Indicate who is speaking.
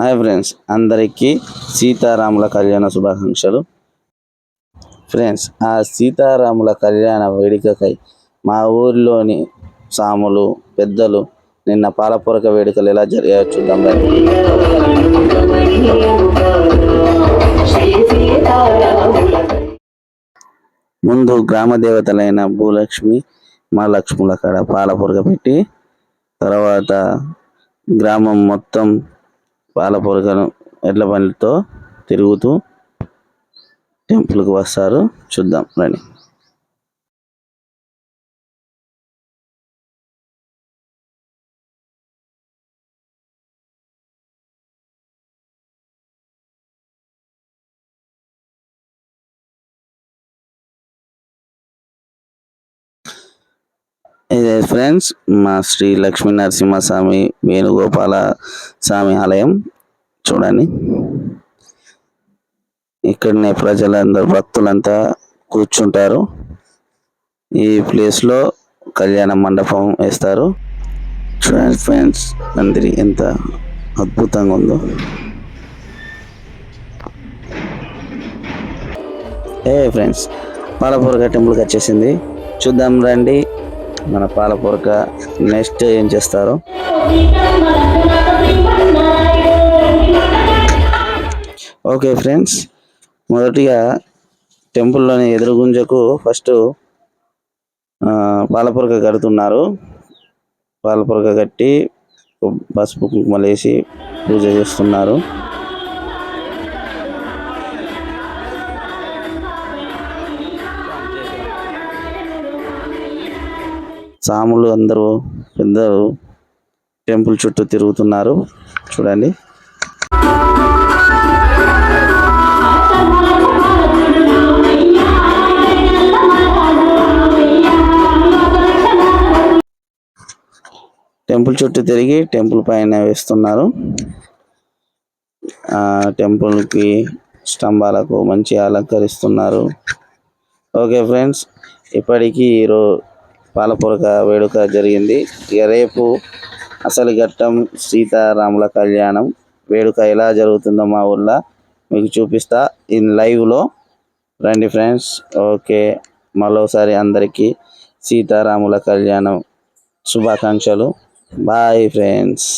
Speaker 1: Hi friends అందరికీ సీతారాముల కళ్యాణ శుభాకాంక్షలు. ఫ్రెండ్స్ ఆ సీతారాముల కళ్యాణ వేడుకకై మా ఊరిలోని సాములు పెద్దలు నిన్న పాలపూరక వేడుకలు ఎలా జరిగాయో చూద్దాం ముందు గ్రామ దేవతలైన భూలక్ష్మి మా లక్ష్ముల కాడ పాలపూరక పెట్టి తర్వాత గ్రామం మొత్తం పాలపూరకను ఎడ్ల బండితో తిరుగుతూ టెంపుల్కి వస్తారు. చూద్దాం రండి. ఇది ఫ్రెండ్స్ మా శ్రీ లక్ష్మీ నరసింహస్వామి వేణుగోపాల స్వామి ఆలయం. చూడండి. ఇక్కడనే ప్రజలందరూ భక్తులంతా కూర్చుంటారు. ఈ ప్లేస్లో కళ్యాణ మండపం వేస్తారు. చూడండి ఫ్రెండ్స్ అందరి ఎంత అద్భుతంగా ఉందో. ఏ ఫ్రెండ్స్ పాలపూరక టెంపుల్కి వచ్చేసింది. చూద్దాం రండి. మన పాలపురక నెక్స్ట్ ఏం చేస్తారు? ఓకే ఫ్రెండ్స్ మొదటిగా టెంపుల్లోని ఎదురుగుంజకు ఫస్ట్ పాలపురక కడుతున్నారు. పాలపురక కట్టి పసుపు కుంకుమలేసి పూజ చేస్తున్నారు. సాములు అందరూ పెద్దలు టెంపుల్ చుట్టూ తిరుగుతున్నారు. చూడండి. టెంపుల్ చుట్టూ తిరిగి టెంపుల్ పైన వేస్తున్నారు. టెంపుల్కి స్తంభాలకు మంచి అలంకరిస్తున్నారు. ఓకే ఫ్రెండ్స్ ఇప్పటికీ ఈరోజు పాలపూరక వేడుక జరిగింది. ఇక రేపు అసలు ఘట్టం సీతారాముల కళ్యాణం. వేడుక ఎలా జరుగుతుందో మా ఊళ్ళో మీకు చూపిస్తా. ఇన్ లైవ్లో రండి ఫ్రెండ్స్. ఓకే. మరోసారి అందరికీ సీతారాముల కళ్యాణం శుభాకాంక్షలు. Bye friends.